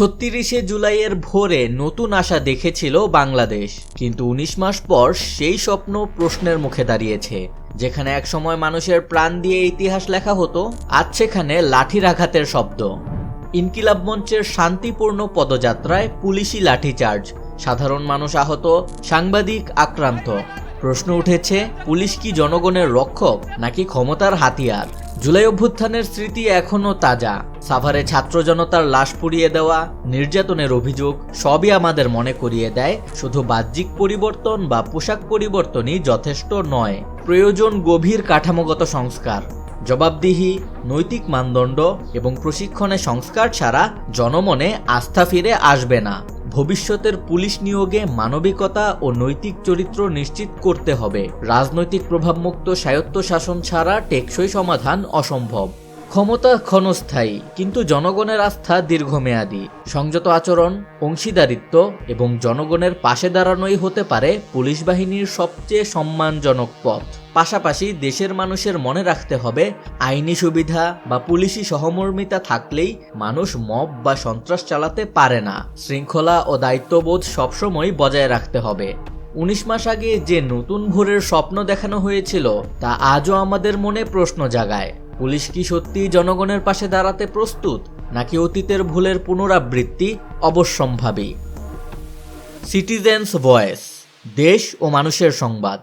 ছত্রিশে জুলাইয়ের ভোরে নতুন আশা দেখেছিল বাংলাদেশ। কিন্তু উনিশ মাস পর সেই স্বপ্ন প্রশ্নের মুখে দাঁড়িয়েছে। যেখানে একসময় মানুষের প্রাণ দিয়ে ইতিহাস লেখা হতো, আজ সেখানে লাঠির আঘাতের শব্দ। ইনকিলাব মঞ্চের শান্তিপূর্ণ পদযাত্রায় পুলিশি লাঠিচার্জ। সাধারণ মানুষ আহত, সাংবাদিক আক্রান্ত। প্রশ্ন উঠেছে, পুলিশ কি জনগণের রক্ষক, নাকি ক্ষমতার হাতিয়ার? জুলাই অভ্যুত্থানের স্মৃতি এখনও তাজা। সাভারে ছাত্র জনতার লাশ পুড়িয়ে দেওয়া, নির্যাতনের অভিযোগ সবই আমাদের মনে করিয়ে দেয়। শুধু বাহ্যিক পরিবর্তন বা পোশাক পরিবর্তনই যথেষ্ট নয়। প্রয়োজন গভীর কাঠামোগত সংস্কার, জবাবদিহি, নৈতিক মানদণ্ড এবং প্রশিক্ষণে সংস্কার ছাড়া জনমনে আস্থা ফিরে আসবে না। ভবিষ্যতের পুলিশ নিয়োগে মানবিকতা ও নৈতিক চরিত্র নিশ্চিত করতে হবে। রাজনৈতিক প্রভাবমুক্ত স্বায়ত্ত শাসন ছাড়া টেকসই সমাধান অসম্ভব। ক্ষমতা ক্ষণস্থায়ী, কিন্তু জনগণের আস্থা দীর্ঘমেয়াদী। সংযত আচরণ, অংশীদারিত্ব এবং জনগণের পাশে দাঁড়ানোই হতে পারে পুলিশ বাহিনীর সবচেয়ে সম্মানজনক পথ। পাশাপাশি দেশের মানুষের মনে রাখতে হবে, আইনি সুবিধা বা পুলিশি সহমর্মিতা থাকলেই মানুষ মব বা সন্ত্রাস চালাতে পারে না। শৃঙ্খলা ও দায়িত্ববোধ সবসময় বজায় রাখতে হবে। উনিশ মাস আগে যে নতুন ভোরের স্বপ্ন দেখানো হয়েছিল, তা আজও আমাদের মনে প্রশ্ন জাগায়। পুলিশ কি সত্যিই জনগণের পাশে দাঁড়াতে প্রস্তুত, নাকি অতীতের ভুলের পুনরাবৃত্তি অবশ্যম্ভাবী? সিটিজেন্স ভয়েস দেশ ও মানুষের সংবাদ।